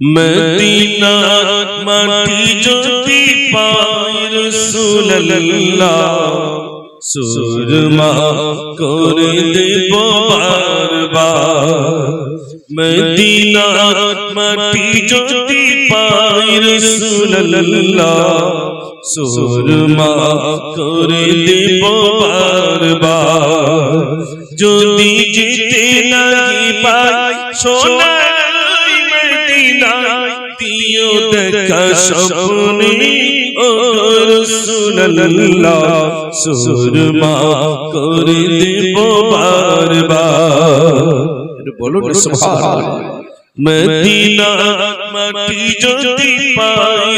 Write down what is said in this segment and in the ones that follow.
Medina মাটি যদি পায় রসুল্লাহ সুরমা করে দেব বারবার মদিনা মাটি যদি পায় রসুল্লাহ সুরমা করে দেব বারবার যদি যেতে নাহি পাই মদিনা দিও দেখা স্বপ্নে ও রসুল্লাহ সুরমা করে দেব বারবার বলো সুবহানাল্লাহ মদিনা মাটি যদি পাই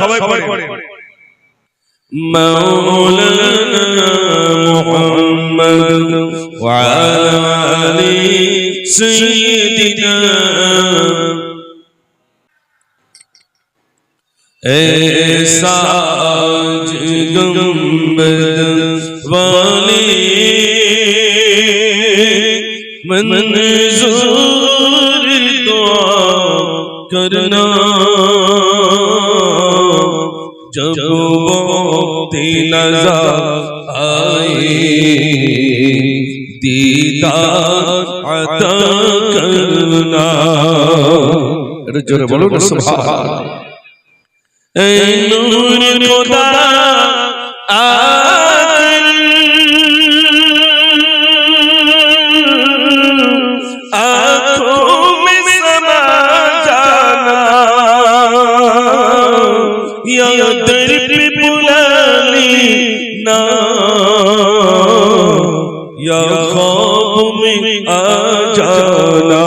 سوائے پڑے مولانا محمد وعلى آل سيدنا اے ساج والی منظور دعا کرنا جب موتی نظر آئی دیدار عطا کرنا এটা জোরে বলো না সুবহান এই নূর খোদা আখন আখন या दर पे बुलानी ना या ख्वाब में आ जाना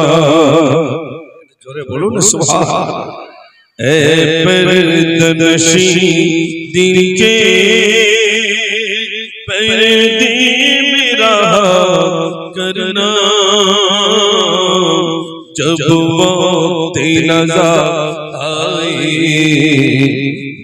জোরে বলো না সুবহানাল্লাহ ए परदनशी दिल के पर्दे मेरा करना जब वक्त नजर आए